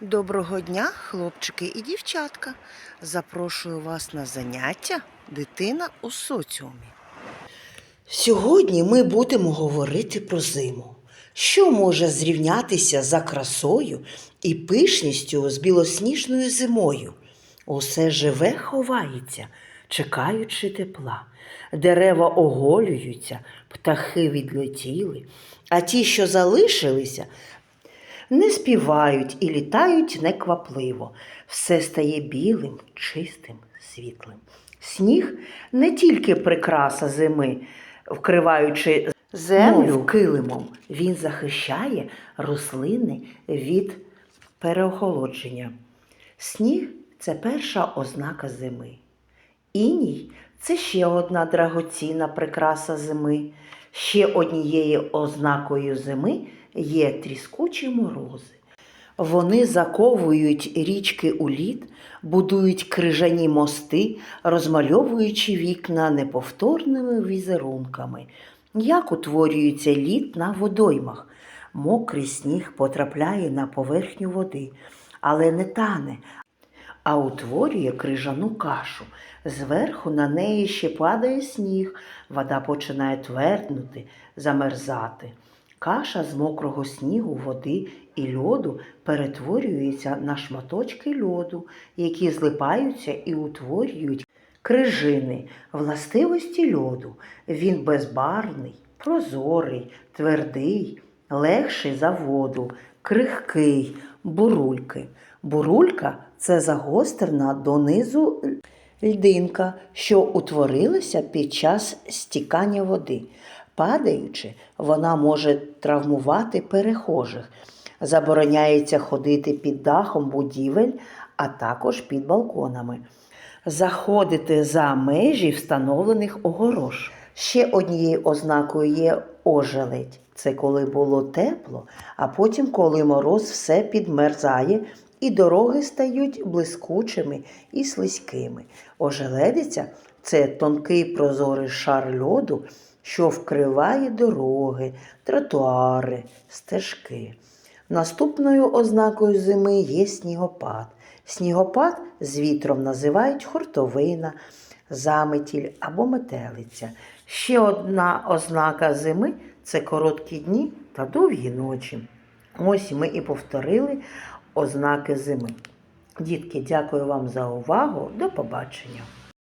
Доброго дня, хлопчики і дівчатка. Запрошую вас на заняття Дитина у соціумі. Сьогодні ми будемо говорити про зиму. Що може зрівнятися за красою і пишністю з білосніжною зимою? Усе живе ховається, чекаючи тепла. Дерева оголюються, птахи відлетіли, а ті, що залишилися, не співають і літають неквапливо. Все стає білим, чистим, світлим. Сніг не тільки прикраса зими, вкриваючи землю килимом, він захищає рослини від переохолодження. Сніг це перша ознака зими. Іній це ще одна драгоцінна прикраса зими. Ще однією ознакою зими є тріскучі морози. Вони заковують річки у лід, будують крижані мости, розмальовуючи вікна неповторними візерунками. Як утворюється лід на водоймах? Мокрий сніг потрапляє на поверхню води, але не тане, а утворює крижану кашу. Зверху на неї ще падає сніг, вода починає тверднути, замерзати. Каша з мокрого снігу, води і льоду перетворюється на шматочки льоду, які злипаються і утворюють крижини, властивості льоду. Він безбарвний, прозорий, твердий, легший за воду, крихкий, бурульки. Бурулька це загострена донизу льдинка, що утворилася під час стікання води. Падаючи, вона може травмувати перехожих. Забороняється ходити під дахом будівель, а також під балконами. Заходити за межі встановлених огорож. Ще однією ознакою є ожеледь. Це коли було тепло, а потім, коли мороз все підмерзає і дороги стають блискучими і слизькими. Ожеледиця це тонкий прозорий шар льоду, що вкриває дороги, тротуари, стежки. Наступною ознакою зими є снігопад. Снігопад з вітром називають хуртовина, заметіль або метелиця. Ще одна ознака зими це короткі дні та довгі ночі. Ось ми і повторили ознаки зими. Дітки, дякую вам за увагу. До побачення!